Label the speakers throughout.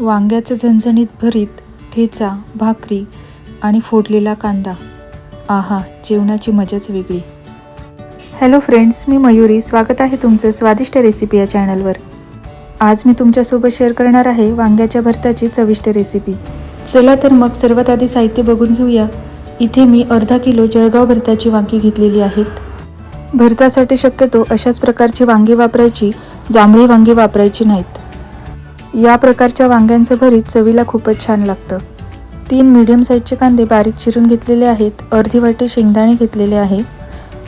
Speaker 1: वांग्याचं झणझणीत भरीत ठेचा भाकरी आणि फोडलेला कांदा. आहा जेवणाची मजाच वेगळी. हॅलो फ्रेंड्स मी मयुरी. स्वागत आहे तुमचं स्वादिष्ट रेसिपी या चॅनलवर आज मी तुमच्यासोबत शेअर करणार आहे वांग्याच्या भरताची चविष्ट रेसिपी चला तर मग सर्वात आधी साहित्य बघून घेऊया. इथे मी अर्धा किलो जळगाव भरताची वांगी घेतलेली आहेत. भरतासाठी शक्यतो अशाच प्रकारची वांगी वापरायची जांभळी वांगी वापरायची नाहीत. या प्रकारच्या वांग्यांचं भरीत चवीला खूपच छान लागतं. तीन मीडियम साईजचे कांदे बारीक चिरून घेतलेले आहेत. अर्धी वाटी शेंगदाणे घेतलेले आहे.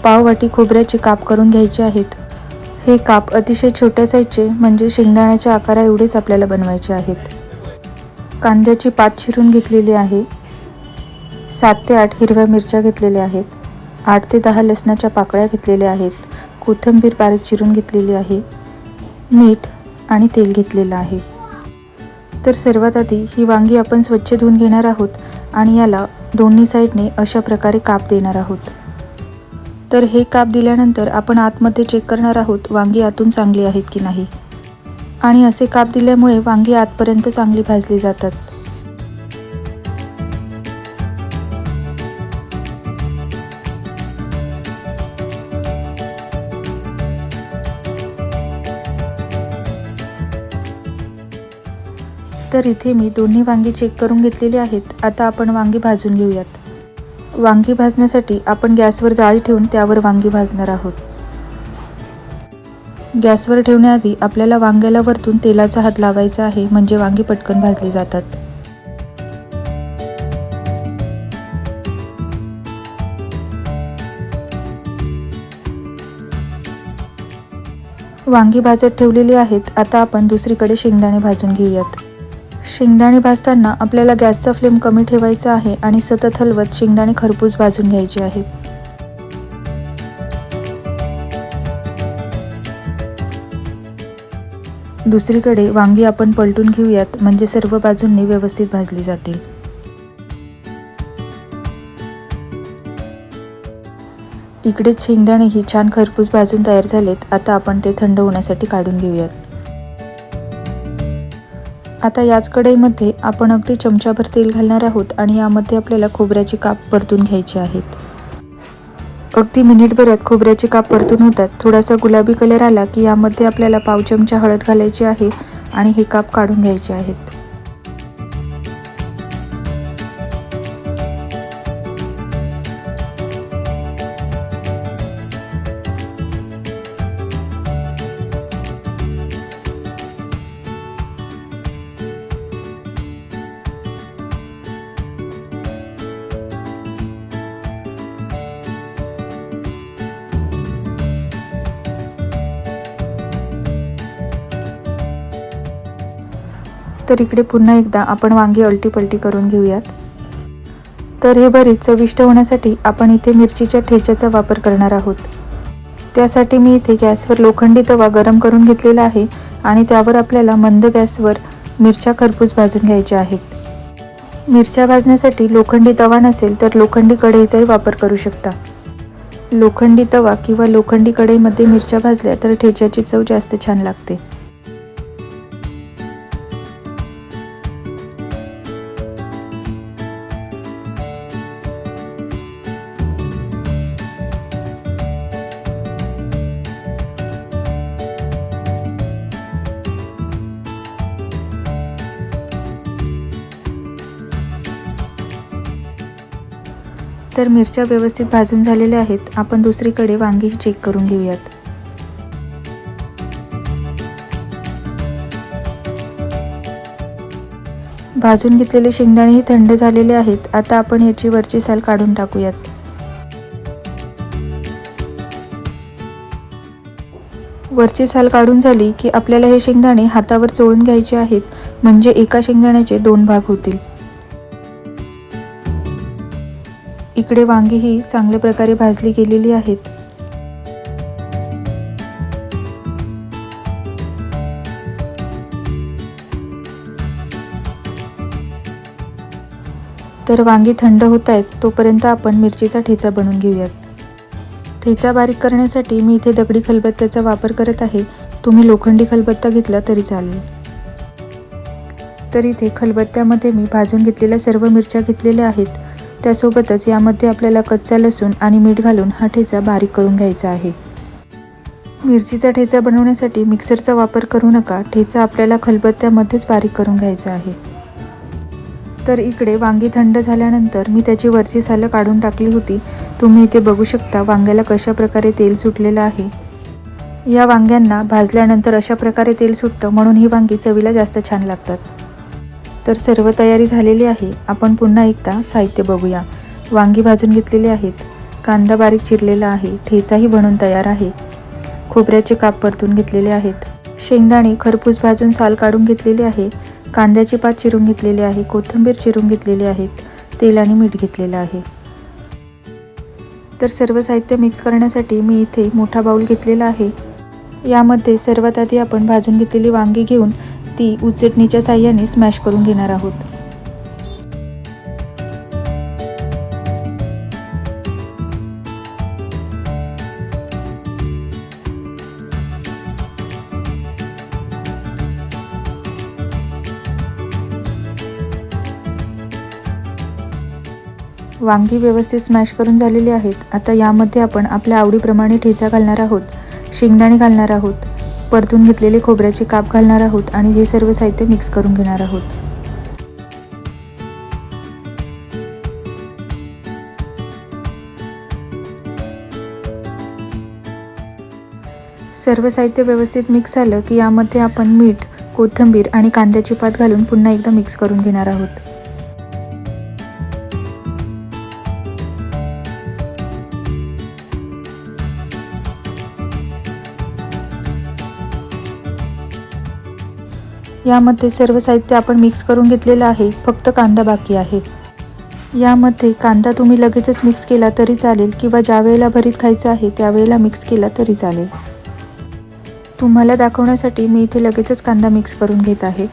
Speaker 1: पाव वाटी खोबऱ्याचे काप करून घ्यायचे आहेत. हे काप अतिशय छोट्या साईजचे म्हणजे शेंगदाण्याच्या आकारा एवढेच आपल्याला बनवायचे आहेत. कांद्याची पात चिरून घेतलेली आहे. सात ते आठ हिरव्या मिरच्या घेतलेल्या आहेत. आठ ते दहा लसणाच्या पाकळ्या घेतलेल्या आहेत. कोथिंबीर बारीक चिरून घेतलेली आहे. मीठ आणि तेल घेतलेलं आहे. तर सर्वात आधी ही वांगी आपण स्वच्छ धुवून घेणार आहोत आणि याला दोन्ही साईडने अशा प्रकारे काप देणार आहोत. तर हे काप दिल्यानंतर आपण आतमध्ये चेक करणार आहोत वांगी आतून चांगली आहेत की नाही. आणि असे काप दिल्यामुळे वांगी आतपर्यंत चांगली भाजली जातात. तर इथे मी दोन्ही वांगी चेक करून घेतलेली आहेत. आता आपण वांगी भाजून घेऊयात. वांगी भाजण्यासाठी आपण गॅसवर जाळी ठेवून त्यावर वांगी भाजणार आहोत. गॅसवर ठेवण्याआधी आपल्याला वांग्याला वरतून तेलाचा हात लावायचा आहे म्हणजे वांगी पटकन भाजली जातात. वांगी भाजत ठेवलेली आहेत. आता आपण दुसरीकडे शेंगदाणे भाजून घेऊयात. शेंगदाणे भाजताना आपल्याला गॅसचा फ्लेम कमी ठेवायचा आहे आणि सतत हलवत शेंगदाणे खरपूस भाजून घ्यायचे आहेत. दुसरीकडे वांगी आपण पलटून घेऊयात म्हणजे सर्व बाजूंनी व्यवस्थित भाजली जातील. इकडेच शेंगदाणे ही छान खरपूस भाजून तयार झालेत आता आपण ते थंड होण्यासाठी काढून घेऊयात. आता याच कढईमध्ये आपण अगदी चमचाभर तेल घालणार आहोत आणि यामध्ये आपल्याला खोबऱ्याचे काप परतून घ्यायचे आहेत. अगदी मिनिटभरात खोबऱ्याचे काप परतून होतात. थोडासा गुलाबी कलर आला की यामध्ये आपल्याला पाव चमचा हळद घालायची आहे आणि हे काप काढून घ्यायचे आहेत. तर इकडे पुन्हा एकदा आपण वांगी अलटीपलटी करून घेऊयात. तर हे बरेच चविष्ट होण्यासाठी आपण इथे मिरचीच्या ठेच्याचा वापर करणार आहोत. त्यासाठी मी इथे गॅसवर लोखंडी तवा गरम करून घेतलेला आहे आणि त्यावर आपल्याला मंद गॅसवर मिरच्या खरपूस भाजून घ्यायच्या आहेत. मिरच्या भाजण्यासाठी लोखंडी तवा नसेल तर लोखंडी कढईचाही वापर करू शकता. लोखंडी तवा किंवा लोखंडी कढईमध्ये मिरच्या भाजल्या तर ठेच्याची चव जास्त छान लागते. तर मिरच्या व्यवस्थित भाजून झालेल्या आहेत. आपण दुसरीकडे वांगी चेक करून घेऊयात. भाजून घेतलेले शेंगदाणेही थंड झालेले आहेत. आता आपण याची वरची साल काढून टाकूयात. वरची साल काढून झाली की आपल्याला हे शेंगदाणे हातावर चोळून घ्यायचे आहेत. म्हणजे एका शेंगदाण्याचे दोन भाग होतील. इकडे वांगीही चांगल्या प्रकारे भाजली गेलेली आहेत. तर वांगी थंड होत आहेत तोपर्यंत आपण मिरचीचा ठेचा बनवून घेऊयात. ठेचा बारीक करण्यासाठी मी इथे दगडी खलबत्त्याचा वापर करत आहे. तुम्ही लोखंडी खलबत्ता घेतला तरी चालेल. तर इथे खलबत्त्यामध्ये मी भाजून घेतलेल्या सर्व मिरच्या घेतलेल्या आहेत. त्यासोबतच यामध्ये आपल्याला कच्चा लसूण आणि मीठ घालून हा ठेचा बारीक करून घ्यायचा आहे. मिरचीचा ठेचा बनवण्यासाठी मिक्सरचा वापर करू नका. ठेचा आपल्याला खलबत्त्यामध्येच बारीक करून घ्यायचा आहे. तर इकडे वांगी थंड झाल्यानंतर मी त्याची वरची सालं काढून टाकली होती. तुम्ही इथे बघू शकता वांग्याला कशा प्रकारे तेल सुटलेलं आहे. या वांग्यांना भाजल्यानंतर अशा प्रकारे तेल सुटतं म्हणून ही वांगी चवीला जास्त छान लागतात. तर सर्व तयारी झालेली आहे. आपण पुन्हा एकदा साहित्य बघूया. वांगी भाजून घेतलेले आहेत. कांदा बारीक चिरलेला आहे. ठेचाही बनून तयार आहे. खोबऱ्याचे काप परतून घेतलेले आहेत. शेंगदाणे खरपूस भाजून साल काढून घेतलेली आहे. कांद्याची पात चिरून घेतलेले आहे. कोथिंबीर चिरून घेतलेली आहेत. तेल आणि मीठ घेतलेलं आहे. तर सर्व साहित्य मिक्स करण्यासाठी मी इथे मोठा बाऊल घेतलेला आहे. यामध्ये सर्वात आधी आपण भाजून घेतलेली वांगी घेऊन ती उचटणीच्या साह्याने स्मॅश करून घेणार आहोत. वांगी व्यवस्थित स्मॅश करून झालेली आहेत. आता यामध्ये आपण आपल्या आवडीप्रमाणे ठेचा घालणार आहोत. शेंगदाणे घालणार आहोत. परतून घेतलेले खोबऱ्याचे काप घालणार आहोत आणि हे सर्व साहित्य मिक्स करून घेणार आहोत. सर्व साहित्य व्यवस्थित मिक्स झालं की यामध्ये आपण मीठ कोथिंबीर आणि कांद्याची पात घालून पुन्हा एकदा मिक्स करून घेणार आहोत. यामध्ये सर्व साहित्य आपण मिक्स करून घेतलेलं आहे. फक्त कांदा बाकी आहे. यामध्ये कांदा तुम्ही लगेचच मिक्स केला तरी चालेल किंवा ज्या वेळेला भरीत खायचं आहे त्यावेळेला मिक्स केला तरी चालेल. तुम्हाला दाखवण्यासाठी मी इथे लगेचच कांदा मिक्स करून घेत आहे.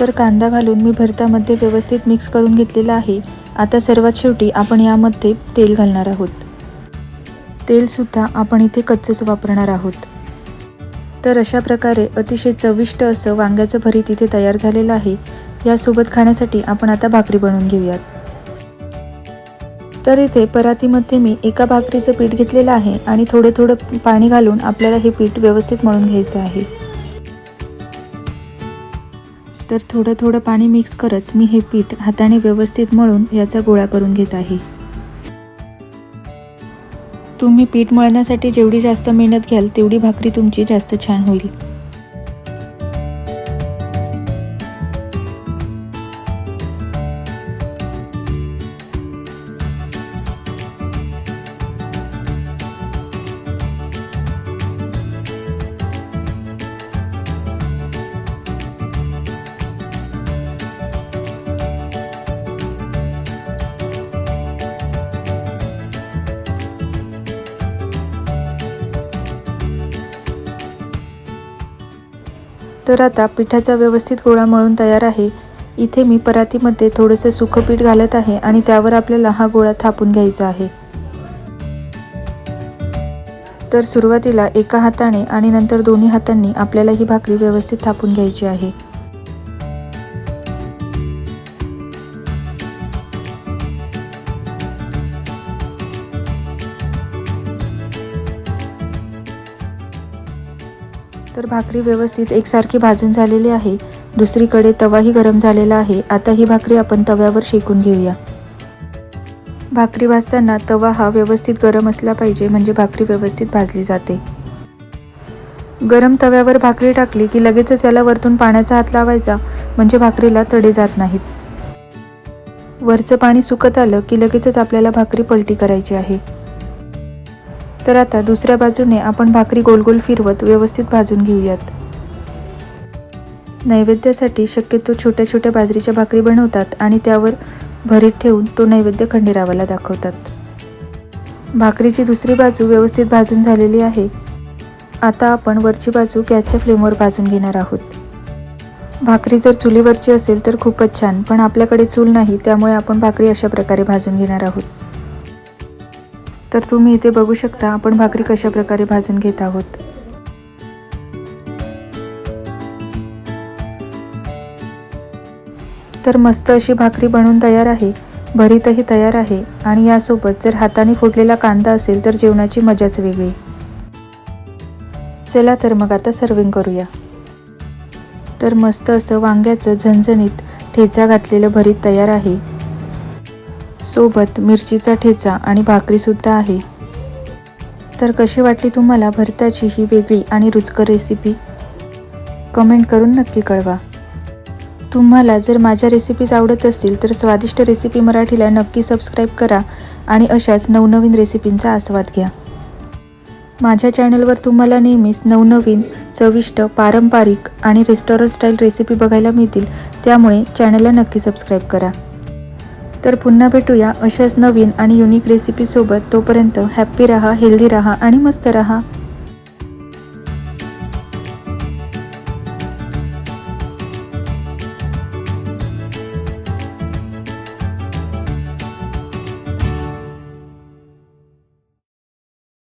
Speaker 1: तर कांदा घालून मी भरतामध्ये व्यवस्थित मिक्स करून घेतलेला आहे. आता सर्वात शेवटी आपण यामध्ये तेल घालणार आहोत. तेलसुद्धा आपण इथे कच्चंच वापरणार आहोत. तर अशा प्रकारे अतिशय चविष्ट असं वांग्याचं भरीत इथे तयार झालेलं आहे. यासोबत खाण्यासाठी आपण आता भाकरी बनवून घेऊयात. तर इथे परातीमध्ये मी एका भाकरीचं पीठ घेतलेलं आहे आणि थोडं थोडं पाणी घालून आपल्याला हे पीठ व्यवस्थित मळून घ्यायचं आहे. तर थोडं थोडं पाणी मिक्स करत मी हे पीठ हाताने व्यवस्थित मळून याचा गोळा करून घेत आहे. तुम्ही पीठ मळण्यासाठी जेवढी जास्त मेहनत घ्याल तेवढी भाकरी तुमची जास्त छान होईल. तर आता पिठाचा व्यवस्थित गोळा मळून तयार आहे. इथे मी परातीमध्ये थोडंसं सुखं पीठ घालत आहे आणि त्यावर आपल्याला हा गोळा थापून घ्यायचा आहे. तर सुरुवातीला एका हाताने आणि नंतर दोन्ही हातांनी आपल्याला ही भाकरी व्यवस्थित थापून घ्यायची आहे. तर भाकरी व्यवस्थित एकसारखी भाजून झालेली आहे. दुसरीकडे तवाही गरम झालेला आहे. आता ही भाकरी आपण तव्यावर शेकून घेऊया. भाकरी भाजताना तवा हा व्यवस्थित गरम असला पाहिजे म्हणजे भाकरी व्यवस्थित भाजली जाते. गरम तव्यावर भाकरी टाकली की लगेचच याला वरतून पाण्याचा हात लावायचा म्हणजे भाकरीला तडे जात नाहीत. वरचं पाणी सुकत आलं की लगेचच आपल्याला भाकरी पलटी करायची आहे. तर आता दुसऱ्या बाजूने आपण भाकरी गोल गोल फिरवत व्यवस्थित भाजून घेऊयात. नैवेद्यासाठी शक्यतो छोट्या छोट्या बाजरीच्या भाकरी बनवतात आणि त्यावर भरीत ठेवून तो नैवेद्य खंडेरावाला दाखवतात. भाकरीची दुसरी बाजू व्यवस्थित भाजून झालेली आहे. आता आपण वरची बाजू गॅसच्या फ्लेमवर भाजून घेणार आहोत. भाकरी जर चुलीवरची असेल तर खूपच छान पण आपल्याकडे चूल नाही त्यामुळे आपण भाकरी अशा प्रकारे भाजून घेणार आहोत. तर तुम्ही इथे बघू शकता आपण भाकरी कशा प्रकारे भाजून घेत आहोत. तर मस्त अशी भाकरी बनवून तयार आहे. भरीतही तयार आहे. आणि यासोबत जर हाताने फोडलेला कांदा असेल तर जेवणाची मजाच वेगळी. चला तर मग आता सर्विंग करूया. तर मस्त असं वांग्याचं झणझणीत ठेचा घातलेलं भरीत तयार आहे. सोबत मिरचीचा ठेचा आणि भाकरीसुद्धा आहे. तर कशी वाटली तुम्हाला भरताची ही वेगळी आणि रुचकर रेसिपी कमेंट करून नक्की कळवा. तुम्हाला जर माझ्या रेसिपीज आवडत असतील तर स्वादिष्ट रेसिपी मराठीला नक्की सबस्क्राईब करा आणि अशाच नवनवीन रेसिपींचा आस्वाद घ्या. माझ्या चॅनलवर तुम्हाला नेहमीच नवनवीन चविष्ट पारंपरिक आणि रेस्टॉरंट स्टाईल रेसिपी बघायला मिळतील त्यामुळे चॅनलला नक्की सबस्क्राईब करा. तर पुन्हा भेटूया अशाच नवीन आणि युनिक रेसिपीसोबत तोपर्यंत हॅप्पी राहा हेल्दी राहा आणि मस्त राहा.